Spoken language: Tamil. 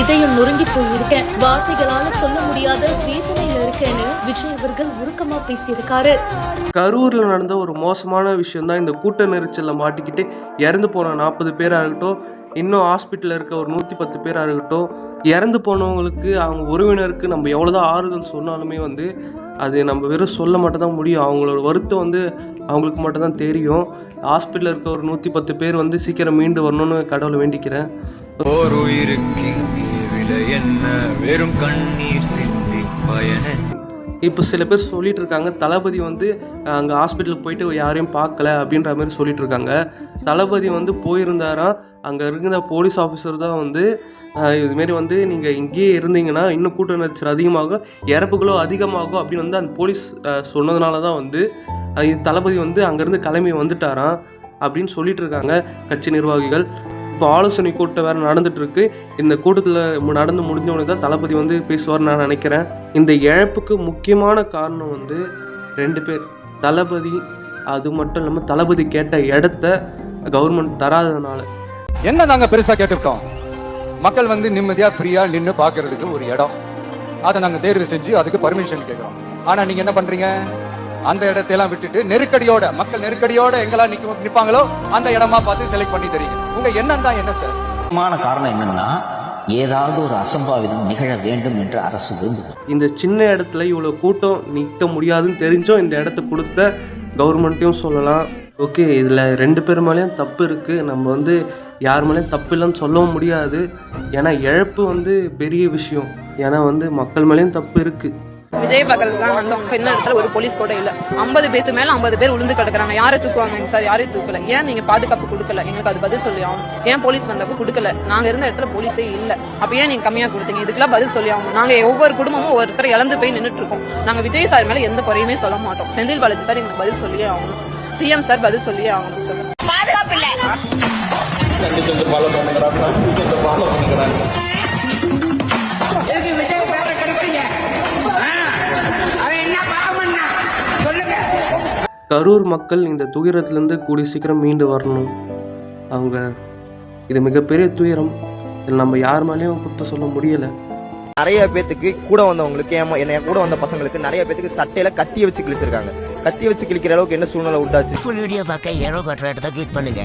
இதயம் நொறுங்கி போயிருக்கேன் வார்த்தைகளால சொல்ல முடியாத வேதனையில இருக்கேன்னு விஜய் அவர்கள் உருக்கமா பேசியிருக்காரு. கரூரில் நடந்த ஒரு மோசமான விஷயம் தான் இந்த கூட்ட நெரிச்சலில் மாட்டிக்கிட்டு இறந்து போன நாற்பது பேராக இருக்கட்டும் இன்னும் ஹாஸ்பிட்டலில் இருக்க ஒரு நூற்றி பத்து பேராக இருக்கட்டும் இறந்து போனவங்களுக்கு அவங்க உறவினருக்கு நம்ம எவ்வளோதான் ஆறுதல் சொன்னாலுமே வந்து அது நம்ம வெறும் சொல்ல மட்டும் தான் முடியும். அவங்களோட வருத்தம் வந்து அவங்களுக்கு மட்டும் தான் தெரியும். ஹாஸ்பிட்டலில் இருக்க ஒரு நூற்றி பத்து பேர் வந்து சீக்கிரம் மீண்டு வரணும்னு கடவுளை வேண்டிக்கிறேன். என்ன? வெறும் கண்ணீர் சிந்தி பயன. இப்போ சில பேர் சொல்லிட்டு இருக்காங்க தளபதி வந்து அங்கே ஹாஸ்பிட்டலுக்கு போயிட்டு யாரையும் பார்க்கல அப்படின்ற மாதிரி சொல்லிட்டு இருக்காங்க தளபதி வந்து போயிருந்தாராம் அங்கே இருக்கிற போலீஸ் ஆஃபீஸர் தான் வந்து இதுமாரி வந்து நீங்கள் இங்கேயே இருந்தீங்கன்னா இன்னும் கூட்ட நெரிச்சல் அதிகமாகும் இறப்புகளோ அதிகமாகும் அப்படின்னு வந்து அந்த போலீஸ் சொன்னதுனால தான் வந்து தளபதி வந்து அங்கேருந்து கிளம்பி வந்துட்டாராம் அப்படின்னு சொல்லிட்டு இருக்காங்க கட்சி நிர்வாகிகள். இப்போ ஆலோசனை கூட்டம் வேறு நடந்துகிட்ருக்கு இந்த கூட்டத்தில் நடந்து முடிஞ்சவனே தான் தளபதி வந்து பேசுவார்னு நான் நினைக்கிறேன். இந்த இழப்புக்கு முக்கியமான காரணம் வந்து ரெண்டு பேர். தளபதி அது மட்டும் இல்லாமல் தளபதி கேட்ட இடத்த கவர்மெண்ட் தராததுனால. என்ன நாங்கள் பெருசாக கேட்டிருக்கோம் மக்கள் வந்து நிம்மதியாக ஃப்ரீயாக நின்று பார்க்கறதுக்கு ஒரு இடம். அதை நாங்கள் தேர்வு செஞ்சு அதுக்கு பர்மிஷன் கேட்குறோம் ஆனால் நீங்கள் என்ன பண்ணுறீங்க அந்த இடத்தையெல்லாம் விட்டுட்டு நெருக்கடியோட மக்கள் நெருக்கடியோட எங்கெல்லாம் நிக்க நிப்பாங்களோ அந்த இடமா பார்த்து செலக்ட் பண்ணி தரீங்க உங்க எண்ணம் தான் என்ன சார் முக்கியமான காரணம் என்னன்னா ஏதாவது ஒரு அசம்பாவிதம் நிகழ வேண்டும் என்று அரசு விரும்புகிறது இந்த சின்ன இடத்துல இவ்வளோ கூட்டம் நிற்க முடியாதுன்னு தெரிஞ்சும் இந்த இடத்த கொடுத்த கவர்மெண்ட்டையும் சொல்லலாம். ஓகே இதில் ரெண்டு பேர் மேலேயும் தப்பு இருக்குது நம்ம வந்து யார் மேலேயும் தப்பு இல்லைன்னு சொல்லவும் முடியாது. ஏன்னா இழப்பு வந்து பெரிய விஷயம். ஏன்னா வந்து மக்கள் மேலேயும் தப்பு இருக்குது விஜய் பக்கத்துல தான் வந்தோம் இன்னும் இடத்துல ஒரு போலீஸ் கூட இல்ல. ஐம்பது பேத்து மேல ஐம்பது பேர் விழுந்து கிடக்குறாங்க. யாரை தூக்குவாங்க சார் யாரையும் தூக்கல. ஏன் நீங்க பாதுகாப்பு கொடுக்கல? எங்களுக்கு அது பதில் சொல்லி ஆகணும். ஏன் போலீஸ் வந்தப்ப கொடுக்கல? நாங்க இருந்த இடத்துல போலீஸே இல்ல. அப்ப ஏன் நீங்க கம்மியா கொடுத்தீங்க? இதுக்கெல்லாம் பதில் சொல்லி ஆகணும். நாங்க ஒவ்வொரு குடும்பமும் ஒருத்தர் இழந்து போய் நின்னுட்டு இருக்கோம். நாங்க விஜய் சார் மேல எந்த குறையுமே சொல்ல மாட்டோம். செந்தில் பாலாஜி சார் எங்களுக்கு பதில் சொல்லியே ஆகணும். சிஎம் சார் பதில் சொல்லியே ஆகணும் சார் எதுக்கு கரூர் மக்கள் இந்த துயரத்திலேருந்து கூடி சீக்கிரம் மீண்டு வரணும். அவங்க இது மிகப்பெரிய துயரம். இதில் நம்ம யார் மேலேயும் குற்றம் சொல்ல முடியலை. நிறைய பேத்துக்கு கூட வந்தவங்களுக்கு என் ம- என்னைய கூட வந்த பசங்களுக்கு நிறைய பேத்துக்கு சட்டையில கத்திய வச்சு கிழிச்சிருக்காங்க. கத்தி வச்சு கிழிக்கிற அளவுக்கு என்ன சூழ்நிலை உண்டாச்சு? ஃபுல் வீடியோ பார்க்க ஏரோ கட்டுற இடத்த கிளிக் பண்ணுங்க.